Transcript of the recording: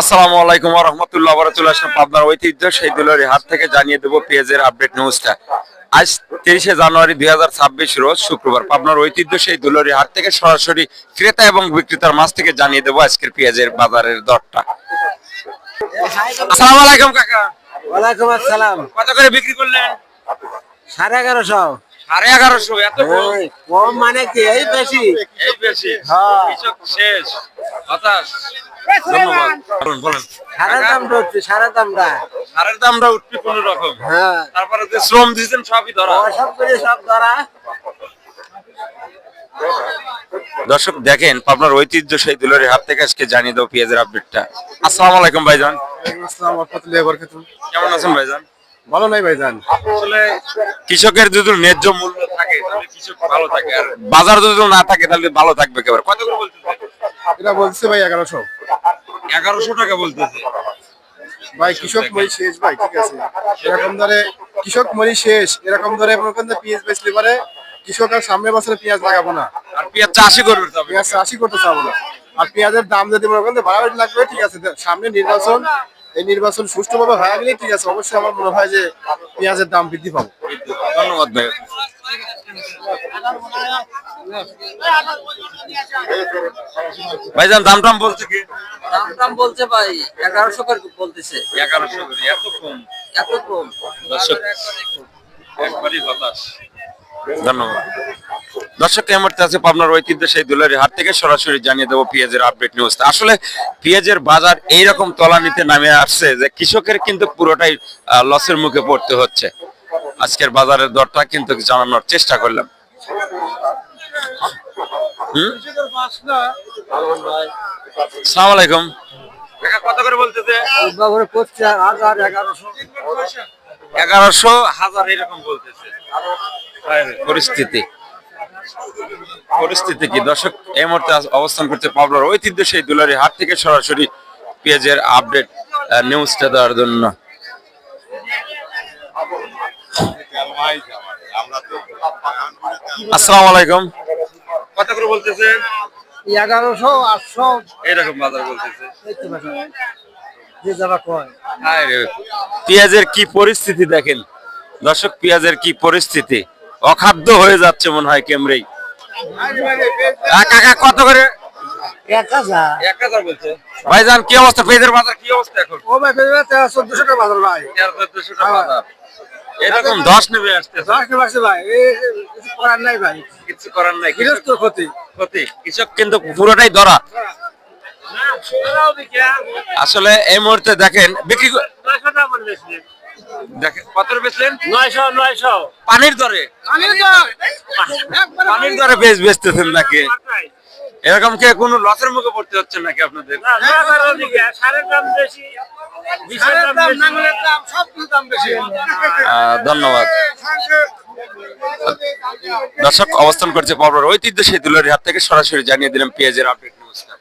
আসসালামু আলাইকুম রাহমাতুল্লাহি ওয়া বারাকাতুহু। পাবনার ঐতিহ্য সেই দুলারি হাট থেকে জানিয়ে দেব পেঁয়াজের আপডেট নিউজটা আজ তেইশে জানুয়ারি দুই রোজ শুক্রবার। পাবনার ঐতিহ্য সেই দুলারি হাট থেকে সরাসরি ক্রেতা এবং বিক্রেতার মাছ থেকে জানিয়ে দেব আজকের পেঁয়াজের বাজারের দরটা। আসসালামু আলাইকুম কাকা। ওয়ালাইকুম আসসালাম। কত করে বিক্রি করলেন? সাড়ে এগারোশো। সাড়ে এগারোশো এত কম? মানে কি? এই বেশি? এই বেশি? হ্যাঁ। শেষ। হতাশ ধন্যবাদ। বলুন বলুন। সারা কাকা, দামটা হচ্ছে সারা দামটা। সারের দামটা উঠবে কোন রকম। হ্যাঁ। তারপরে যে শ্রম দিয়েছেন সবই ধরা। সব করে সব ধরা। দর্শক দেখেন আপনার ঐতিহ্য সেই দুলারি হাত থেকে আজকে জানিয়ে দেবো পেঁয়াজের আপডেটটা আসসালামু আলাইকুম ভাইজান। আসসালামু কেমন আছেন ভাইজান? ভালো নাই ভাইজান? আসলে কৃষকের যদি ন্যায্য মূল্য থাকে তাহলে কৃষক ভালো থাকে আর বাজার যদি না থাকে তাহলে ভালো থাকবে কেবল। কত করে বলতেছে? এটা বলছে ভাই এগারোশো। এগারোশো টাকা বলতেছে। ভাই কৃষক মরি শেষ ভাই ঠিক আছে। এরকম ধরে কৃষক মরি শেষ এরকম ধরে মনে পেঁয়াজ বেচলে পারে কৃষক আর সামনের বছরে পেঁয়াজ লাগাবো না। আর পেঁয়াজ চাষই করবে পেঁয়াজ চাষই করতে চাবো না। আর পেঁয়াজের দাম যদি মনে করেন বাড়াবাড়ি লাগবে ঠিক আছে। সামনে নির্বাচন এই নির্বাচন সুষ্ঠুভাবে হয়ে গেলে ঠিক আছে অবশ্যই আমার মনে হয় যে পেঁয়াজের দাম বৃদ্ধি পাবো। ধন্যবাদ ভাই। ভাইজান দাম টাম বলছে কি? দাম দাম বলছে ভাই এগারোশো করে বলতেছে। এগারোশো করে এত কম? এত কম। একবারই হতাশ। ধন্যবাদ। দর্শক এই মুহূর্তে আছে পাবনার ঐতিহ্য সেই দুলারি হাট থেকে সরাসরি জানিয়ে দেবো পেঁয়াজের আপডেট নিউজ আসলে পেঁয়াজের বাজার এইরকম তলানিতে নামে আসছে যে কৃষকের কিন্তু পুরোটাই লসের মুখে পড়তে হচ্ছে। আজকের বাজারের দরটা কিন্তু জানানোর চেষ্টা করলাম। হুম? সালাম আলাইকুম। কত করে বলতেছে? বাবুরে করছে হাজার এগারোশো। এগারোশো হাজার এরকম বলতেছে। পরিস্থিতি। পরিস্থিতি কি? দর্শক এই মুহূর্তে অবস্থান করছে পাবলার ঐতিহ্য সেই দুলারি হাট থেকে সরাসরি পেঁয়াজের আপডেট নিউজটা দেওয়ার জন্য। আসসালামু আলাইকুম। কত করে বলতেছে? এগারোশো আটশো। এরকম বাজার বলতেছে। পেঁয়াজের কি পরিস্থিতি দেখেন? দর্শক পেঁয়াজের কি পরিস্থিতি? অখাদ্য হয়ে যাচ্ছে মনে হয় কেমরেই। কাকা কত করে? এক হাজার। এক হাজার বলছে। ভাইজান কি অবস্থা? পেঁয়াজের বাজার কি অবস্থা এখন? ও ভাই চোদ্দশো টাকা বাজার ভাই। চোদ্দশো টাকা বাজার। এরকম দশ নেবে আসতেছে দশ আছে ভাই। কিছু করার নাই ভাই। কিছু করার নাই। কৃষক গৃহস্থ ক্ষতি। ক্ষতি। কৃষক কিন্তু পুরোটাই ধরা। আসলে এই মুহূর্তে দেখেন বিক্রি দেখেন কত বেচলেন? নয়শো নয়শো। পানির দরে? পানির দরে। বেচ বেচতেছেন নাকি? এরকম কি কোনো লসের মুখে পড়তে হচ্ছে নাকি আপনাদের? ধন্যবাদ। দর্শক অবস্থান করছে পাবনার ঐতিহ্য সেই দুলারি হাত থেকে সরাসরি জানিয়ে দিলাম পেঁয়াজের আপডেট নিউজটা